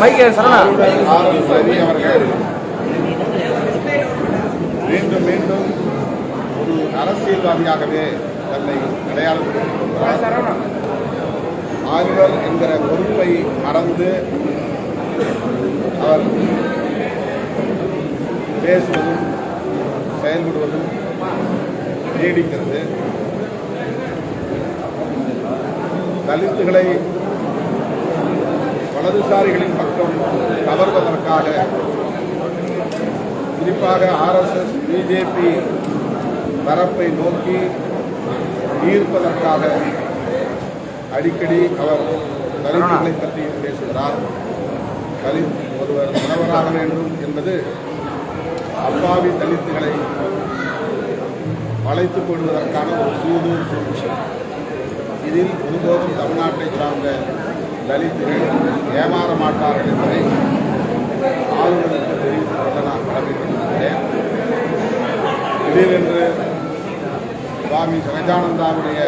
மைக்கு சரணா அவர்கள் மீண்டும் மீண்டும் ஒரு அரசியல்வாதியாகவே தன்னை அடையாளப்படுத்திக் கொண்டார் என்கிற பொறுப்பை மறந்து அவர் பேசுவதும் செயல்படுவதும் நீடிக்கிறது. தலித்துகளை வலதுசாரிகளின் பக்கம் கவர்வதற்காக குறிப்பாக ஆர்எஸ்எஸ் பிஜேபி தரப்பை நோக்கி ஈர்ப்பதற்காக அடிக்கடி அவர் தலித்துகளை பற்றி பேசுகிறார். தலித் ஒருவர் உணவராக வேண்டும் என்பது அப்பாவி தலித்துகளை வளைத்துக் கொள்வதற்கான ஒரு சூது சூழ்ச்சி. இதில் ஒருபோதும் தமிழ்நாட்டை சார்ந்த தலித்துகள் ஏமாற மாட்டார்கள் என்பதை ஆளுநருக்கு தெரிவித்துக் கொள்ள நான் கடமைப்பட்டிருக்கிறேன் திடீரென்று சுவாமி சகஜானந்தாவுடைய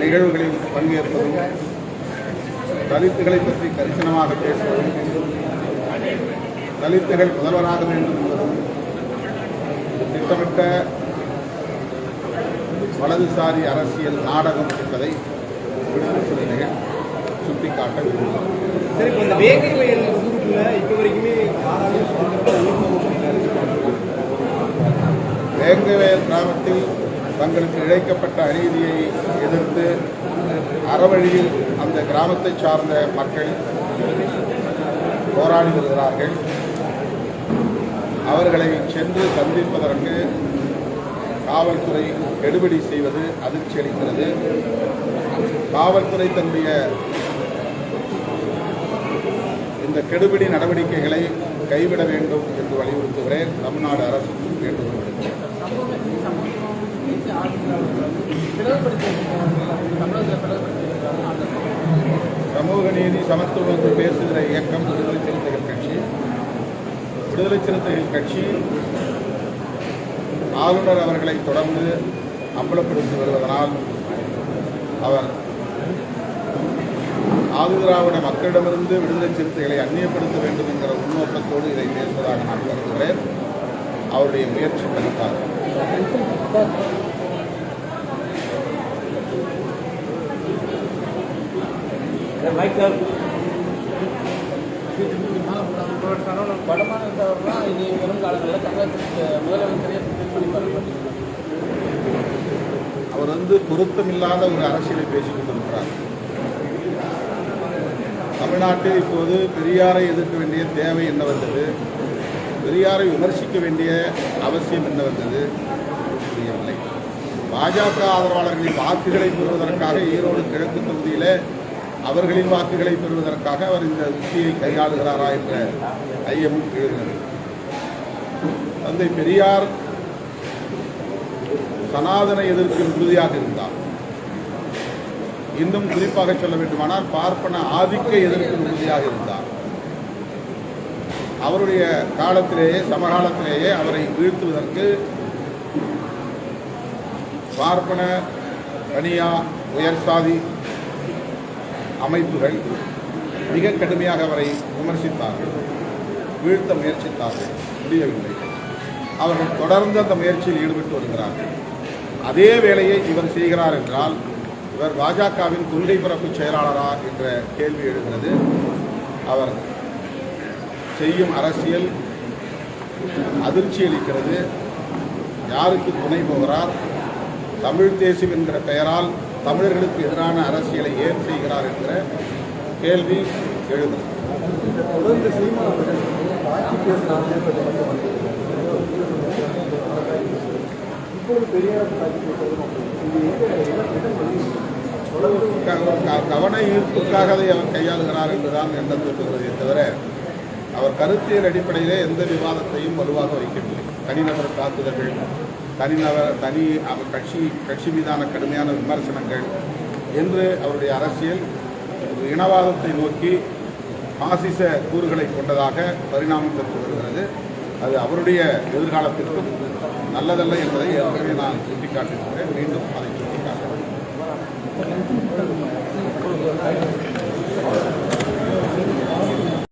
நிகழ்வுகளில் பங்கேற்பதும் தலித்துகளை பற்றி கரிசனமாக பேசுவதும் தலித்துகள் முதல்வராக வேண்டும் என்பதும் திட்டமிட்ட வலதுசாரி அரசியல் நாடகம் என்பதை விடுதலை சுட்டிக்காட்ட விரும்புகிறோம். சரி இப்போ இந்த வேகை வயல் ஊருக்குள்ள இப்போ வரைக்குமே யாராலும் வேங்கவேல் கிராமத்தில் தங்களுக்கு இழைக்கப்பட்ட அநீதியை எதிர்த்து அறவழியில் அந்த கிராமத்தை சார்ந்த மக்கள் போராடி வருகிறார்கள். அவர்களை சென்று சந்திப்பதற்கு காவல்துறை கெடுபிடி செய்வது அதிர்ச்சி அளிக்கிறது காவல்துறை தன்னுடைய இந்த கெடுபிடி நடவடிக்கைகளை கைவிட வேண்டும் என்று வலியுறுத்துகிறேன். தமிழ்நாடு அரசுக்கும் வேண்டுகோள் சமூக நீதி சமத்துவம் என்று பேசுகிற இயக்கம் விடுதலை சிறுத்தைகள் கட்சி. விடுதலை சிறுத்தைகள் கட்சி ஆளுநர் அவர்களை தொடர்ந்து அம்பலப்படுத்தி வருவதனால் அவர் ஆதிதிராவிட மக்களிடமிருந்து விடுதலை சிறுத்தைகளை அந்நியப்படுத்த வேண்டும் என்கிற முன்னோக்கத்தோடு இதை பேசுவதாக நான் கருதுகிறேன். அவருடைய முயற்சி கருத்தார் வடமாநிலத்தவர்கள்லாம் இனி வரும் காலங்களில் தமிழகத்துக்கு முதலமைச்சரே அவர் வந்து பொருத்தமில்லாத ஒரு அரசியலை பேசிக் கொண்டிருக்கிறார். தமிழ்நாட்டில் இப்போது பெரியாரை எதிர்க்க வேண்டிய தேவை என்ன வந்தது? பெரியாரை விமர்சிக்க வேண்டிய அவசியம் என்ன வந்தது? புரியவில்லை. பாஜக ஆதரவாளர்களின் வாக்குகளை பெறுவதற்காக ஈரோடு கிழக்கு தொகுதியில் அவர்களின் வாக்குகளை பெறுவதற்காக அவர் இந்த உத்தியை கையாளுகிறாரா என்ற ஐயமும் எழுகிறது. தந்தை பெரியார் சனாதன எதிர்ப்பில் உறுதியாக இருந்தார். இன்னும் குறிப்பாக சொல்ல வேண்டுமானால் பார்ப்பன ஆதிக்க எதிர்ப்பு உறுதியாக இருந்தார். அவருடைய காலத்திலேயே சமகாலத்திலேயே அவரை வீழ்த்துவதற்கு பார்ப்பன தனியா உயர்சாதி அமைப்புகள் மிக கடுமையாக அவரை விமர்சித்தார்கள் வீழ்த்த முயற்சித்தார்கள் முடியவில்லை. அவர்கள் தொடர்ந்து அந்த முயற்சியில் ஈடுபட்டு வருகிறார்கள். அதே வேலையை இவர் செய்கிறார் என்றால் இவர் பாஜகவின் கொள்கை பரப்பு செயலாளரா என்ற கேள்வி எழுகிறது. அவர் செய்யும் அரசியல் அதிர்ச்சி அளிக்கிறது. யாருக்கு துணை போகிறார்? தமிழ் தேசியம் என்கிற பெயரால் தமிழர்களுக்கு எதிரான அரசியலை ஏன் செய்கிறார் என்கிற கேள்வி எழுகிறது தொடர்ந்து சீமான் அவர்கள் கவன ஈர்ப்புக்காக அதை அவர் கையாளுகிறார் என்றுதான் எண்ணம் தோற்றுகிறதே தவிர அவர் கருத்தியல் அடிப்படையிலே எந்த விவாதத்தையும் வலுவாக வைக்கவில்லை. தனிநபர் தாக்குதல்கள் தனிநபர் தனி அவர் கட்சி கட்சி மீதான கடுமையான விமர்சனங்கள் என்று அவருடைய அரசியல் ஒரு இனவாதத்தை நோக்கி பாசிச கூறுகளை கொண்டதாக பரிணாமம் பெற்று வருகிறது. அது அவருடைய எதிர்காலத்திற்கும் நல்லதல்ல என்பதை ஏற்கனவே நான் சுட்டிக்காட்டியிருக்கிறேன். மீண்டும் அதை சுட்டிக்காட்டுகிறேன்.